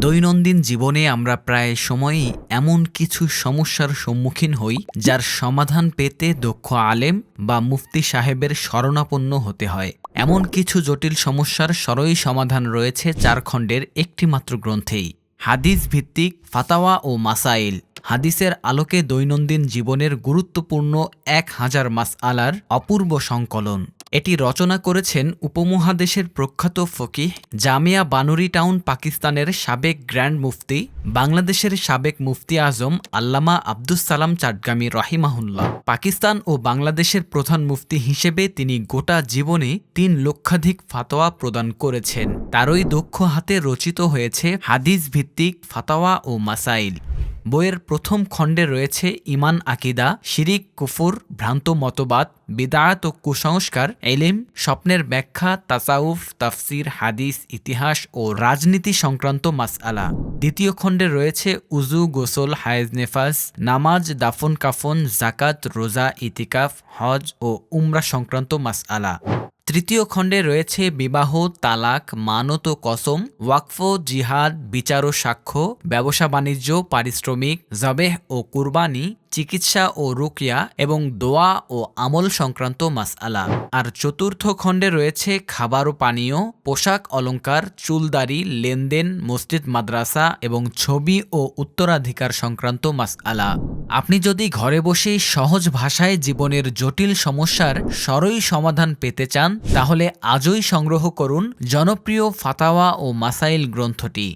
দৈনন্দিন জীবনে আমরা প্রায় সময়ই এমন কিছু সমস্যার সম্মুখীন হই, যার সমাধান পেতে দক্ষ আলেম বা মুফতি সাহেবের শরণাপন্ন হতে হয়। এমন কিছু জটিল সমস্যার সরই সমাধান রয়েছে চার খণ্ডের একটিমাত্র গ্রন্থেই। হাদিস ভিত্তিক ফাতাওয়া ও মাসাইল। হাদিসের আলোকে দৈনন্দিন জীবনের গুরুত্বপূর্ণ এক হাজার মাস আলার অপূর্ব সংকলন। এটি রচনা করেছেন উপমহাদেশের প্রখ্যাত ফকিহ জামিয়া বানুরি টাউন পাকিস্তানের সাবেক গ্র্যান্ড মুফতি, বাংলাদেশের সাবেক মুফতি আজম আল্লামা আব্দুস সালাম চাটগামি রহিমাহুল্লাহ। পাকিস্তান ও বাংলাদেশের প্রধান মুফতি হিসেবে তিনি গোটা জীবনে তিন লক্ষাধিক ফাতোয়া প্রদান করেছেন। তারই দক্ষ হাতে রচিত হয়েছে হাদিস ভিত্তিক ফাতাওয়া ও মাসাইল। বইয়ের প্রথম খণ্ডে রয়েছে ইমান আকিদা, শিরিক, কুফুর, ভ্রান্ত মতবাদ, বিদায়াত ও কুসংস্কার, এলিম, স্বপ্নের ব্যাখ্যা, তাসাউফ, তাফসির, হাদিস, ইতিহাস ও রাজনীতি সংক্রান্ত মাসআলা। দ্বিতীয় খণ্ডে রয়েছে উজু গোসল, হায়েজ, নেফাস, নামাজ দাফন কাফন জাকাত রোজা, ইতিকাফ, হজ ও উমরা সংক্রান্ত মাসআলা। তৃতীয় খণ্ডে রয়েছে বিবাহ, তালাক, মানত ও কসম, ওয়াকফ, জিহাদ, বিচার ও সাক্ষ্য, ব্যবসা বাণিজ্য, পারিশ্রমিক, জবেহ ও কুরবানি, চিকিৎসা ও রুকিয়া এবং দোয়া ও আমল সংক্রান্ত মাসআলা। আর চতুর্থ খণ্ডে রয়েছে খাবার ও পানীয়, পোশাক অলংকার, চুলদারি, লেনদেন, মসজিদ, মাদ্রাসা এবং ছবি ও উত্তরাধিকার সংক্রান্ত মাসআলা। আপনি যদি ঘরে বসেই সহজ ভাষায় জীবনের জটিল সমস্যার সরই সমাধান পেতে চান, তাহলে আজই সংগ্রহ করুন জনপ্রিয় ফাতাওয়া ও মাসাইল গ্রন্থটি।